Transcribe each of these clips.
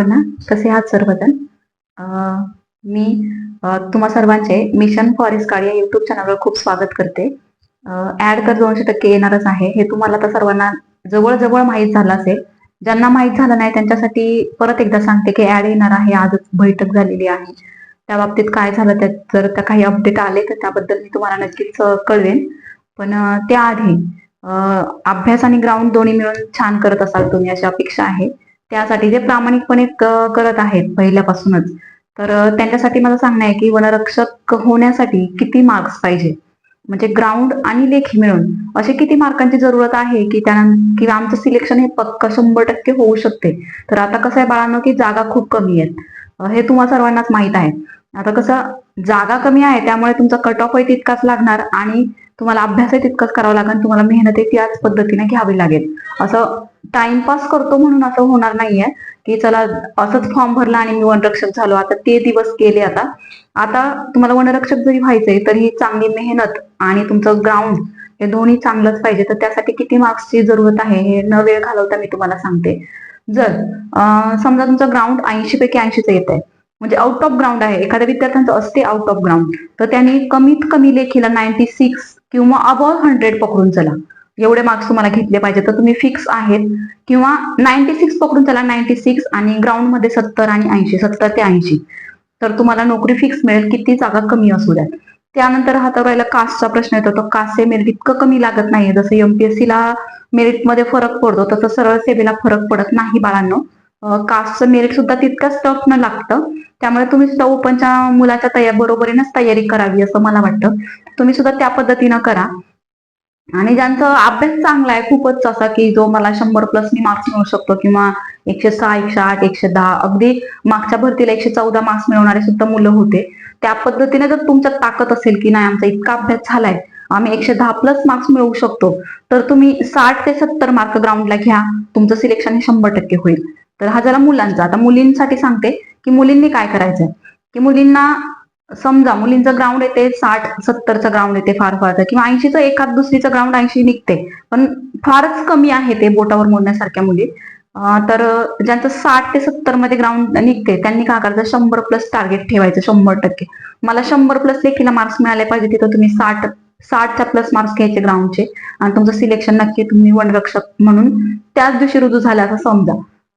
सर्वांना कसे आहात सर्वजण. मी तुम्हा सर्वांचे मिशन फॉरेस्ट गार्ड या युट्यूब चॅनलवर खूप स्वागत करते. ऍड कर दोनशे टक्के येणारच आहे. हे तुम्हाला तर सर्वांना जवळजवळ माहीत झालं असेल. ज्यांना माहीत झालं नाही त्यांच्यासाठी परत एकदा सांगते की ऍड येणार आहे. आजच बैठक झालेली आहे. त्या बाबतीत काय झालं त्यात जर त्या काही अपडेट आले तर त्याबद्दल मी तुम्हाला नक्कीच कळवेन. पण त्याआधी अभ्यास आणि ग्राउंड दोन्ही मिळून छान करत असाल तुम्ही अशी अपेक्षा आहे. त्यासाठी जे प्रामाणिकपणे करत आहेत पहिल्यापासूनच. तर त्यांच्यासाठी मला सांगणं आहे की वनरक्षक होण्यासाठी किती मार्क्स पाहिजे? म्हणजे ग्राउंड आणि लेखी मिळून असे किती मार्कांची जरूरत आहे की त्यानंतर की आमचं सिलेक्शन हे पक्क शंभर टक्के होऊ शकते? तर आता कसं आहे बाळांनो की जागा खूप कमी आहेत. हे तुम्हाला सर्वांनाच माहीत आहे. आता कसं जागा कमी आहे त्यामुळे तुमचा कट ऑफ आहे तितकाच लागणार आणि तुम्हाला अभ्यासही तितकाच करावा लागेल तुम्हाला मेहनतही त्याच पद्धतीने घ्यावी लागेल. असं टाइमपास करतो म्हणून असं होणार नाहीये की चला असंच फॉर्म भरला आणि मी वनरक्षक झालो आता ते दिवस गेले आता. आता तुम्हाला वनरक्षक जरी व्हायचंय तरी चांगली मेहनत आणि तुमचं ग्राउंड हे दोन्ही चांगलंच पाहिजे. तर त्यासाठी किती मार्क्सची जरूरत आहे हे न वेळ घालवता मी तुम्हाला सांगते. जर समजा तुमचं ग्राउंड ऐंशी पैकी ऐंशीच येत आहे म्हणजे आउट ऑफ ग्राउंड आहे. एखाद्या विद्यार्थ्यांचं असते आउट ऑफ ग्राउंड तर त्यांनी कमीत कमी लेखीला नाईन्टी सिक्स किंवा अबव्ह हंड्रेड पकडून चला. एवढे मार्क्स तुम्हाला घेतले पाहिजे. तर तुम्ही फिक्स आहेत. किंवा नाईन्टी सिक्स पकडून चला नाईन्टी सिक्स आणि ग्राउंडमध्ये सत्तर आणि ऐंशी सत्तर ते ऐंशी. तर तुम्हाला नोकरी फिक्स मिळेल. किती जागा कमी असू द्या त्यानंतर हातावर राहिला कास्टचा प्रश्न येतो. तर कास्टचे मेरिट इतकं कमी लागत नाहीये. जसं एमपीएससीला मेरिटमध्ये मध्ये फरक पडतो तसं सरळ सेवेला फरक पडत नाही बाळांनो. कास्टचं मेरिट सुद्धा तितकंच टफ न लागतं. त्यामुळे तुम्ही सुद्धा ओपनच्या मुलाच्या तयार बरोबरीनच तयारी करावी असं मला वाटतं. तुम्ही सुद्धा त्या पद्धतीनं करा. आणि ज्यांचा अभ्यास चांगला आहे खूपच असा की जो मला शंभर प्लस मी मार्क्स मिळू शकतो किंवा एकशे सहा एकशे आठ एकशे दहा अगदी मागच्या भरतीला एकशे चौदा मार्क्स मिळवणारे सुद्धा मुलं होते. त्या पद्धतीने जर तुमच्यात ताकद असेल की नाही आमचा इतका अभ्यास झालाय आम्ही एकशे दहा प्लस मार्क्स मिळवू शकतो तर तुम्ही साठ ते सत्तर मार्क ग्राउंडला घ्या. तुमचं सिलेक्शन हे शंभर टक्के होईल. तर हा झाला मुलांचा. आता मुलींसाठी सांगते की मुलींनी काय करायचंय? की मुलींना समजा मुलींचं ग्राउंड येते साठ सत्तरचं ग्राउंड येते फार फार किंवा ऐंशीचं एखाद दुसरीचं ग्राउंड ऐंशी निघते. पण फारच कमी आहे ते बोटावर मोडण्यासारख्या मुली. तर ज्यांचं साठ ते सत्तरमध्ये ग्राउंड निघते त्यांनी काय करायचं? शंभर प्लस टार्गेट ठेवायचं शंभर टक्के. मला शंभर प्लस लेखीला मार्क्स मिळाले पाहिजे तिथं तुम्ही साठ साठच्या प्लस मार्क्स घ्यायचे ग्राउंडचे आणि तुमचं सिलेक्शन नक्की तुम्ही वनरक्षक म्हणून त्याच दिवशी रुजू झाला असं समजा.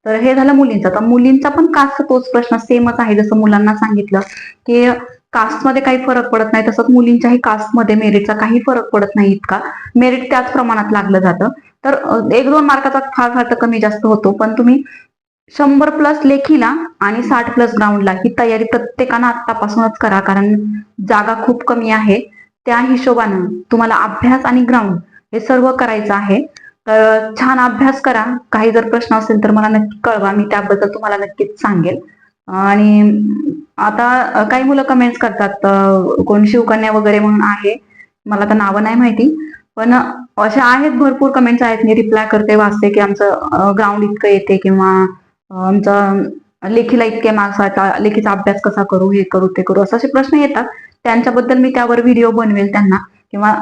तर हे झालं मुलींचा. तर मुलींचा पण कास्ट तोच प्रश्न सेमच आहे जसं मुलांना सांगितलं की कास्टमध्ये काही फरक पडत नाही तसंच मुलींच्याही कास्टमध्ये मेरिटचा काही फरक पडत नाही इतका. मेरिट त्याच प्रमाणात लागलं जातं. तर एक दोन मार्काचा फार फार तर कमी जास्त होतो पण तुम्ही शंभर प्लस लेखीला आणि साठ प्लस ग्राउंडला ही तयारी प्रत्येकानं आत्तापासूनच करा कारण जागा खूप कमी आहे. त्या हिशोबानं तुम्हाला अभ्यास आणि ग्राउंड हे सर्व करायचं आहे. तर छान अभ्यास करा. काही जर प्रश्न असेल तर मला नक्की कळवा मी त्याबद्दल तुम्हाला नक्कीच सांगेल. आणि आता काही मुलं कमेंट्स करतात कोण शिवकन्या वगैरे म्हणून आहे. मला तर नावं नाही माहिती. पण अशा आहेत भरपूर कमेंट्स आहेत. मी रिप्लाय करते वाचते की आमचं ग्राउंड इतकं येते किंवा आमचं लेखीला इतके मार्क्स लेखीचा अभ्यास कसा करू हे करू ते करू असे प्रश्न येतात. त्यांच्याबद्दल मी त्यावर व्हिडिओ बनवेल त्यांना. किंवा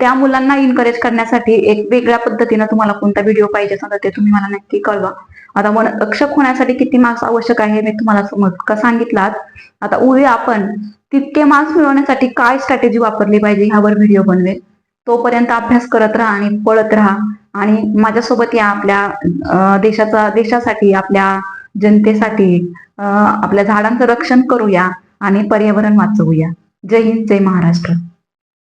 त्या मुलांना इन्करेज करण्यासाठी एक वेगळ्या पद्धतीनं तुम्हाला कोणता व्हिडिओ पाहिजे असेल तर ते तुम्ही मला नक्की कळवा. आता वन रक्षक होण्यासाठी किती मार्क्स आवश्यक आहे मी तुम्हाला समज का सांगितलात. आता उद्या आपण तितके मार्क्स मिळवण्यासाठी काय स्ट्रॅटेजी वापरली पाहिजे ह्यावर व्हिडिओ बनवेल. तोपर्यंत अभ्यास करत राहा आणि पळत राहा. आणि माझ्यासोबत या आपल्या देशाचा देशासाठी आपल्या जनतेसाठी आपल्या झाडांचं रक्षण करूया आणि पर्यावरण वाचवूया. जय हिंद जय महाराष्ट्र.